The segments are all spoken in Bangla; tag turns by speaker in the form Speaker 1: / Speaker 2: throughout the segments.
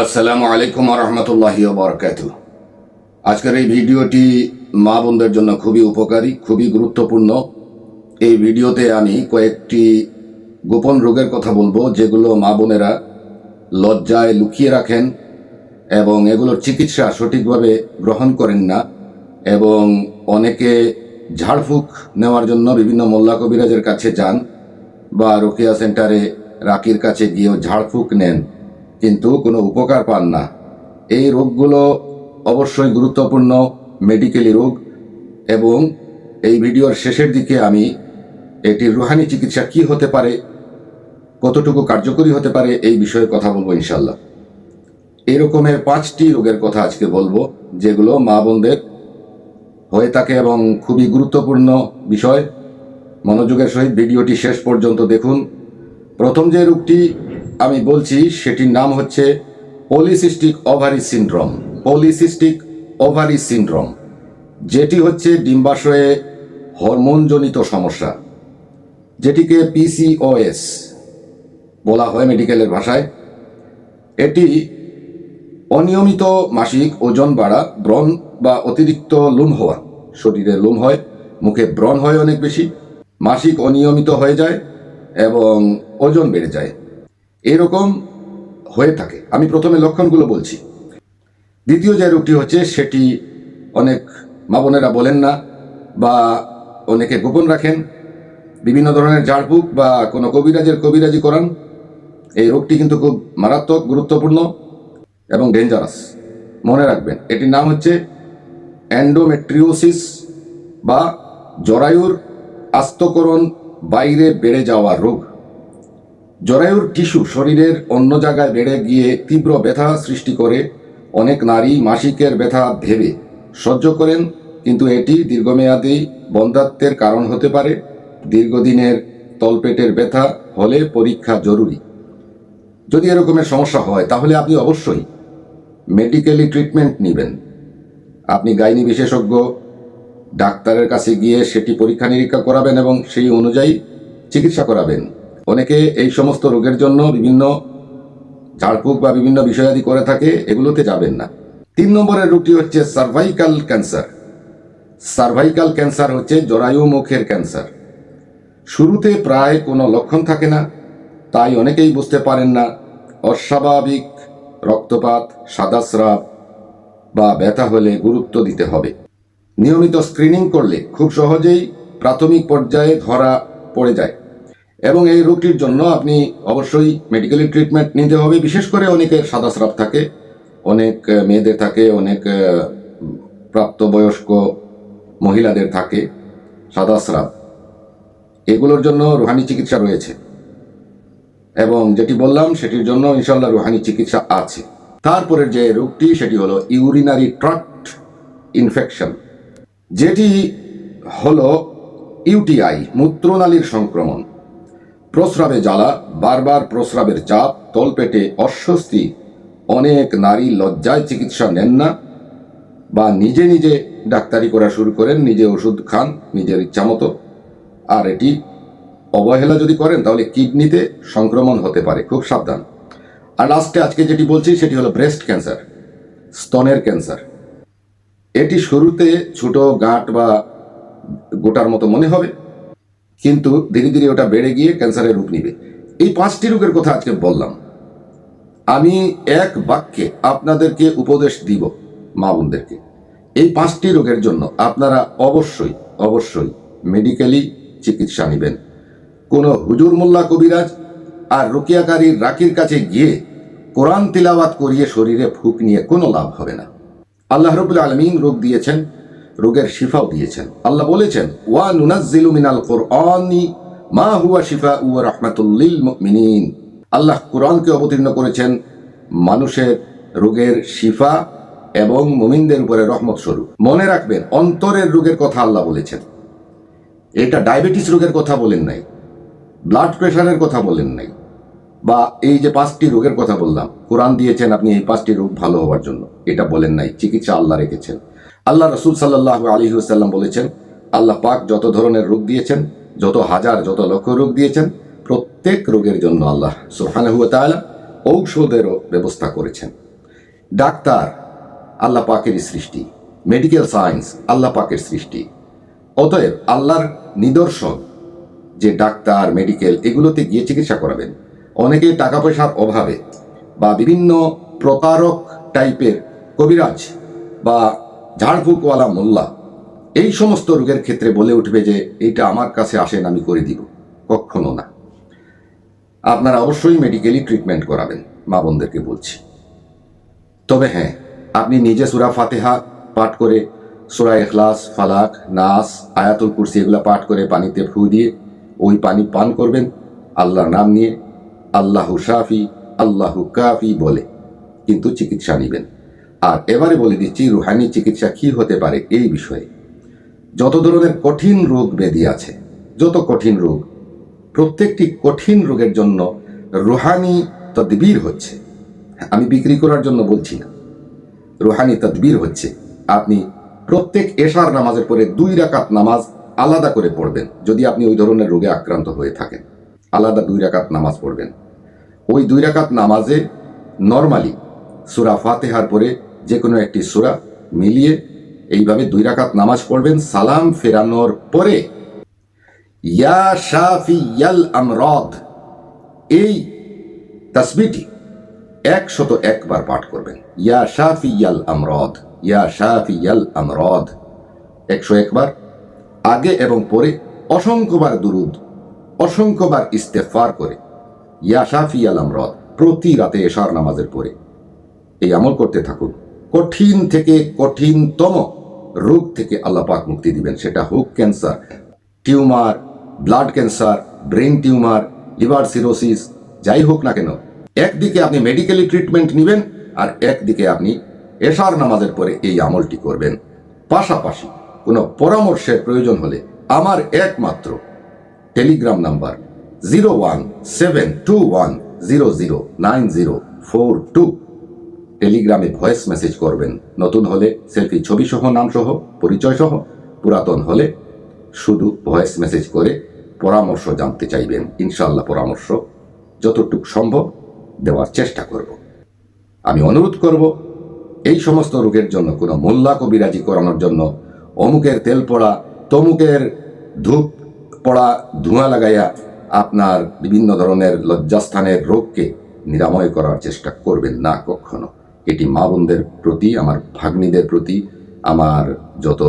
Speaker 1: আসসালামু আলাইকুম রহমতুল্লাহি বরকাত আজকের এই ভিডিওটি মা বোনদের জন্য খুবই উপকারী, খুবই গুরুত্বপূর্ণ। এই ভিডিওতে আমি কয়েকটি গোপন রোগের কথা বলব, যেগুলো মা বোনেরা লজ্জায় লুকিয়ে রাখেন এবং এগুলোর চিকিৎসা সঠিকভাবে গ্রহণ করেন না এবং অনেকে ঝাড়ফুঁক নেওয়ার জন্য বিভিন্ন মোল্লা কবিরাজের কাছে যান বা রোকেয়া সেন্টারে রাকির কাছে গিয়েও ঝাড়ফুঁক নেন। কিন্তু কোনো উপকার পান না। এই রোগগুলো অবশ্যই গুরুত্বপূর্ণ মেডিকেলি রোগ এবং এই ভিডিওর শেষের দিকে আমি এটির রুহানি চিকিৎসা কি হতে পারে, কতটুকু কার্যকরী হতে পারে এই বিষয়ে কথা বলব ইনশাল্লাহ এরকমের পাঁচটি রোগের কথা আজকে বলব, যেগুলো মা বোনদের হয়ে থাকে এবং খুবই গুরুত্বপূর্ণ বিষয়। মনোযোগের সহিত ভিডিওটি শেষ পর্যন্ত দেখুন। প্রথম যে রোগটি আমি বলছি সেটির নাম হচ্ছে polycystic ovary syndrome. Polycystic ovary syndrome, যেটি হচ্ছে ডিম্বাশয়ে হরমোনজনিত সমস্যা, যেটিকে পিসিওএস বলা হয় মেডিকেলের ভাষায়। এটি অনিয়মিত মাসিক ওজন বাড়া, ব্রণ বা অতিরিক্ত লোম হওয়া, শরীরে লোম হয়, মুখে ব্রণ হয় অনেক বেশি, মাসিক অনিয়মিত হয়ে যায় এবং ওজন বেড়ে যায়। এরকম হয়ে থাকে। আমি প্রথমে লক্ষণগুলো বলছি। দ্বিতীয় যে রোগটি হচ্ছে, সেটি অনেক মা বোনেরা বলেন না বা অনেকে গোপন রাখেন। বিভিন্ন ধরনের ঝাড়ফুঁক বা কোনো কবিরাজের কবিরাজি করান। এই রোগটি কিন্তু খুব মারাত্মক, গুরুত্বপূর্ণ এবং ডেঞ্জারাস মনে রাখবেন, এটির নাম হচ্ছে অ্যান্ডোমেট্রিওসিস বা জরায়ুর আস্তকরণ বাইরে বেড়ে যাওয়া রোগ। জরায়ুর টিস্যু শরীরের অন্য জায়গায় বেড়ে গিয়ে তীব্র ব্যথা সৃষ্টি করে, অনেক নারী মাসিকের ব্যথা ভেবে সহ্য করেন, কিন্তু এটি দীর্ঘমেয়াদী বন্ধাত্বের কারণ হতে পারে। দীর্ঘদিনের তলপেটের ব্যথা হলে পরীক্ষা জরুরি। যদি এরকমের সমস্যা হয়, তাহলে আপনি অবশ্যই মেডিকেলি ট্রিটমেন্ট নেবেন। আপনি গাইনি বিশেষজ্ঞ, ডাক্তারের কাছে গিয়ে সেটি পরীক্ষা নিরীক্ষা করাবেন এবং সেই অনুযায়ী চিকিৎসা করাবেন। অনেকে এই সমস্ত রোগের জন্য বিভিন্ন ঝাড়ফুঁক বা বিভিন্ন বিষয়াদি করে থাকে, এগুলোতে যাবেন না। তিন নম্বরের রোগটি হচ্ছে সার্ভাইকাল ক্যান্সার সার্ভাইকাল ক্যান্সার হচ্ছে জরায়ু মুখের ক্যান্সার শুরুতে প্রায় কোনো লক্ষণ থাকে না, তাই অনেকেই বুঝতে পারেন না, অস্বাভাবিক রক্তপাত সাদাস্রাব বা ব্যথা হলে গুরুত্ব দিতে হবে। নিয়মিত স্ক্রিনিং করলে খুব সহজেই প্রাথমিক পর্যায়ে ধরা পড়ে যায়। এবং এই রোগটির জন্য আপনি অবশ্যই মেডিকেলি ট্রিটমেন্ট নিতে হবে। বিশেষ করে অনেকের সাদা সাদাস্রাব থাকে, অনেক মেয়েদের থাকে, অনেক প্রাপ্তবয়স্ক মহিলাদের থাকে সাদা সাদাস্রাব। এগুলোর জন্য রুহানি চিকিৎসা রয়েছে। এবং যেটি বললাম, সেটির জন্য ইনশাল্লাহ রুহানি চিকিৎসা আছে। তারপরের যে রোগটি, সেটি হলো ইউরিনারি ট্রাক্ট ইনফেকশন যেটি হলো ইউটিআই মূত্রনালীর সংক্রমণ। প্রস্রাবে জ্বালা, বারবার প্রস্রাবের চাপ, তলপেটে অস্বস্তি, অনেক নারী লজ্জায় চিকিৎসা নেন না বা নিজে নিজে ডাক্তারি করা শুরু করেন, নিজে ওষুধ খান, নিজের ইচ্ছামতো আর এটি অবহেলা যদি করেন, তাহলে কিডনিতে সংক্রমণ হতে পারে, খুব সাবধান। আর লাস্টে আজকে যেটি বলছি, সেটি হলো ব্রেস্ট ক্যান্সার স্তনের ক্যান্সার এটি শুরুতে ছোট গাঁট বা গোটার মতো মনে হবে কিন্তু ধীরে ধীরে ওটা বেড়ে গিয়ে ক্যান্সারের রূপ নিবে। এই পাঁচটি রোগের কথা আজকে বললাম। আমি এক বাক্যে আপনাদেরকে উপদেশ দিব মা বোনদেরকে। এই পাঁচটি রোগের জন্য আপনারা অবশ্যই অবশ্যই মেডিকেলি চিকিৎসা নেবেন। কোনো হুজুর মোল্লা কবিরাজ আর রোকিয়াকারীর রাকির কাছে গিয়ে কোরআন তিলাওয়াত করিয়ে শরীরে ফুক নিয়ে কোনো লাভ হবে না। আল্লাহ রবুল আলমিন রোগ দিয়েছেন। রোগের শিফাও দিয়েছেন। আল্লাহ বলেছেন, ওয়া নুনাজ্জিলু মিনাল কোরআনি, মা হুয়া শিফা উ রহমাতুল্লিল মুমিনিন। আল্লাহ কোরআনকে অবতীর্ণ করেছেন মানুষের রোগের শিফা এবং মুমিনদের উপরে রহমত স্বরূপ। মনে রাখবেন, অন্তরের রোগের কথা আল্লাহ বলেছেন। এটা ডায়াবেটিস রোগের কথা বলেন নাই, ব্লাড প্রেশারের কথা বলেন নাই। বা এই যে পাঁচটি রোগের কথা বললাম, কোরআন দিয়েছেন আপনি এই পাঁচটি রোগ ভালো হওয়ার জন্য। এটা বলেন নাই, চিকিৎসা আল্লাহ রেখেছেন। আল্লাহ রসুল সাল্লাহ আলী সাল্লাম বলেছেন, আল্লাহ পাক যত ধরনের রোগ দিয়েছেন, যত হাজার, যত লক্ষ রোগ দিয়েছেন, প্রত্যেক রোগের জন্য আল্লাহ সুহান ঔষধেরও ব্যবস্থা করেছেন। ডাক্তার আল্লাহ পাকের সৃষ্টি, মেডিকেল সায়েন্স আল্লাহ পাকের সৃষ্টি। অতএব আল্লাহর নিদর্শন যে ডাক্তার, মেডিকেল এগুলোতে গিয়ে চিকিৎসা করাবেন। অনেকে টাকা পয়সার অভাবে বা বিভিন্ন প্রতারক টাইপের কবিরাজ বা ঝাড়ফুকওয়ালা মোল্লা, এই সমস্ত রোগের ক্ষেত্রে বলে উঠবে যে, এইটা আমার কাছে আসেন, আমি করে দিব। কখনো না। আপনারা অবশ্যই মেডিকেলি ট্রিটমেন্ট করাবেন, মা বোনদেরকে বলছি। তবে হ্যাঁ আপনি নিজে সুরা ফাতেহা পাঠ করে, সুরা এখলাস ফালাক, নাস, আয়াতুল কুরসি এগুলো পাঠ করে পানিতে ফু দিয়ে ওই পানি পান করবেন, আল্লাহর নাম নিয়ে আল্লাহু শাফি, আল্লাহু কাফি বলে, কিন্তু চিকিৎসা নেবেন। আর এবারে বলে দিচ্ছি, রুহানি চিকিৎসা কি হতে পারে এই বিষয়ে। যত ধরনের কঠিন রোগ ব্যাধি আছে, যত কঠিন রোগ, প্রত্যেকটি কঠিন রোগের জন্য রুহানি তদবির হচ্ছে। আমি বিক্রি করার জন্য বলছি না। রুহানি তদবির হচ্ছে। আপনি প্রত্যেক এশার নামাজের পরে দুই রাকাত নামাজ আলাদা করে পড়বেন, যদি আপনি ওই ধরনের রোগে আক্রান্ত হয়ে থাকেন। আলাদা দুই রাকাত নামাজ পড়বেন। ওই দুই রাকাত নামাজে নর্মালি সুরা ফাতেহার পরে যে কোনো একটি সুরা মিলিয়ে এইভাবে দুই রাকাত নামাজ পড়বেন, সালাম ফেরানোর পরে, ইয়া শাফি ইয়াল আমরদ, এই তসবিটি একশত একবার পাঠ করবেন। ইয়া শাফি ইয়াল আমরদ, ইয়া শাফি ইয়াল আমরদ, একশো একবার। আগে এবং পরে অসংখ্যবার দুরুদ, অসংখ্যবার ইস্তেফার করে ইয়া শাফি ইয়াল আমরদ, প্রতি রাতে এশার নামাজের পরে। এই আমল করতে থাকুন। কঠিন থেকে কঠিনতম রোগ থেকে আল্লাহ পাক মুক্তি দিবেন। সেটা হোক cancer, tumour, blood cancer brain tumour, liver cirrhosis, যাই হোক না কেন, একদিকে আপনি মেডিকেলি ট্রিটমেন্ট নেবেন আর একদিকে আপনি এশার নামাজের পরে এই আমলটি করবেন। পাশাপাশি কোনো পরামর্শের প্রয়োজন হলে আমার একমাত্র Telegram number zero one seven two one zero zero nine zero four two টেলিগ্রামে ভয়েস মেসেজ করবেন। নতুন হলে সেলফি ছবি সহ নাম সহ পরিচয় সহ পুরাতন হলে শুধু ভয়েস মেসেজ করে পরামর্শ জানতে চাইবেন। ইনশাল্লাহ পরামর্শ যতটুক সম্ভব দেওয়ার চেষ্টা করব। আমি অনুরোধ করব, এই সমস্ত রোগের জন্য কোনো মোল্লা কবিরাজি করানোর জন্য অমুকের তেল পড়া, তমুকের ধূপ পড়া, ধোঁয়া লাগাইয়া আপনার বিভিন্ন ধরনের লজ্জাস্থানের রোগকে নিরাময় করার চেষ্টা করবেন না কখনো। এটি মা বোনদের প্রতি, আমার ভাগ্নীদের প্রতি, আমার যত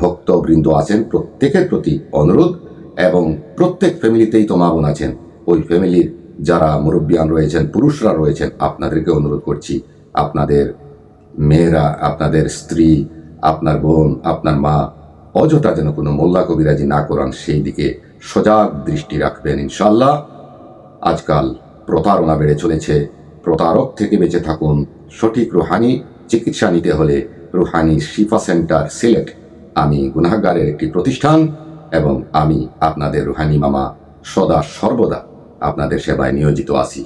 Speaker 1: ভক্তবৃন্দ আছেন, প্রত্যেকের প্রতি অনুরোধ এবং প্রত্যেক ফ্যামিলিতেই তো মা বোন আছেন। ওই ফ্যামিলির যারা মুরব্বিয়ান রয়েছেন, পুরুষরা রয়েছেন, আপনাদেরকে অনুরোধ করছি, আপনাদের মেয়েরা, আপনাদের স্ত্রী, আপনার বোন, আপনার মা, অযথা যেন কোনো মোল্লা কবিরাজি না করান, সেই দিকে সজাগ দৃষ্টি রাখবেন ইনশাল্লাহ আজকাল প্রতারণা বেড়ে চলেছে। প্রতারক থেকে বেঁচে থাকুন। সঠিক রুহানি, চিকিৎসা নিতে হলে রুহানি শিফা সেন্টার সিলেট আমি গুনাহগারের একটি প্রতিষ্ঠান এবং আমি আপনাদের রুহানি মামা সদা সর্বদা আপনাদের সেবায় নিয়োজিত আছি।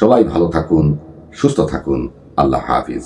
Speaker 1: সবাই ভালো থাকুন, সুস্থ থাকুন। আল্লাহ হাফিজ।